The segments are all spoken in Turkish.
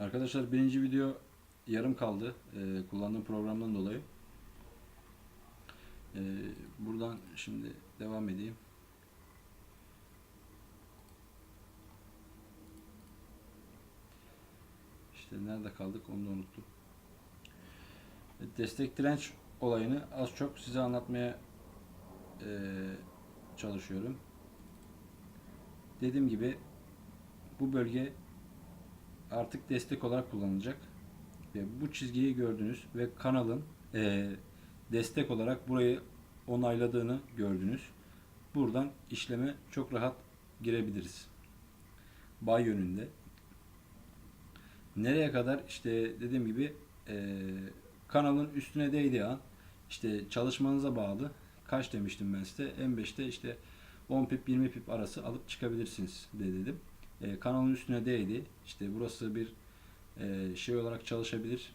Arkadaşlar birinci video yarım kaldı e, kullandığım programdan dolayı. E, buradan şimdi devam edeyim. İşte nerede kaldık onu da unuttum. E, Destek direnç olayını az çok size anlatmaya e, çalışıyorum. Dediğim gibi bu bölge artık destek olarak kullanılacak. Ve bu çizgiyi gördünüz ve kanalın eee, destek olarak burayı onayladığını gördünüz. Buradan işleme çok rahat girebiliriz. Bay yönünde. Nereye kadar? İşte dediğim gibi eee, kanalın üstüne değdiği an işte çalışmanıza bağlı. Kaç demiştim ben size? M5'te işte 10 pip 20 pip arası alıp çıkabilirsiniz de dedim. E, kanalın üstüne değdi. İşte burası bir e, şey olarak çalışabilir.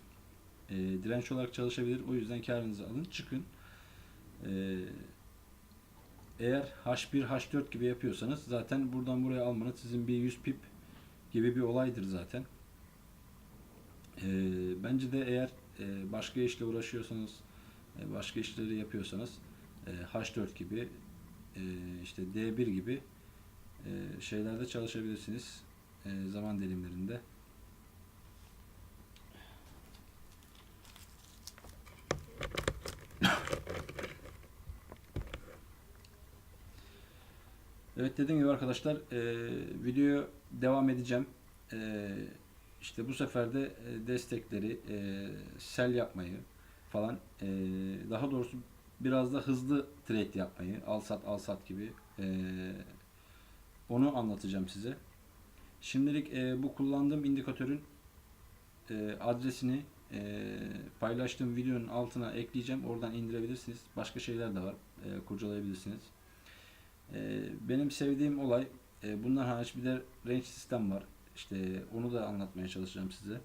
E, direnç olarak çalışabilir. O yüzden karınızı alın çıkın. E, eğer H1 H4 gibi yapıyorsanız zaten buradan buraya almanız sizin bir 100 pip gibi bir olaydır zaten. E, bence de eğer e, başka işle uğraşıyorsanız e, başka işleri yapıyorsanız e, H4 gibi e, işte D1 gibi e, şeylerde çalışabilirsiniz e, zaman dilimlerinde. Evet dediğim gibi arkadaşlar e, videoya devam edeceğim. E, işte bu sefer de e, destekleri, e, sell yapmayı falan e, daha doğrusu biraz da hızlı trade yapmayı, al sat al sat gibi e, onu anlatacağım size. Şimdilik e, bu kullandığım indikatörün e, adresini e, paylaştığım videonun altına ekleyeceğim. Oradan indirebilirsiniz. Başka şeyler de var. E, kurcalayabilirsiniz. E, benim sevdiğim olay e, bundan hariç bir de range sistem var. İşte onu da anlatmaya çalışacağım size.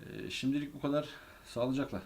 E, şimdilik bu kadar. Sağlıcakla.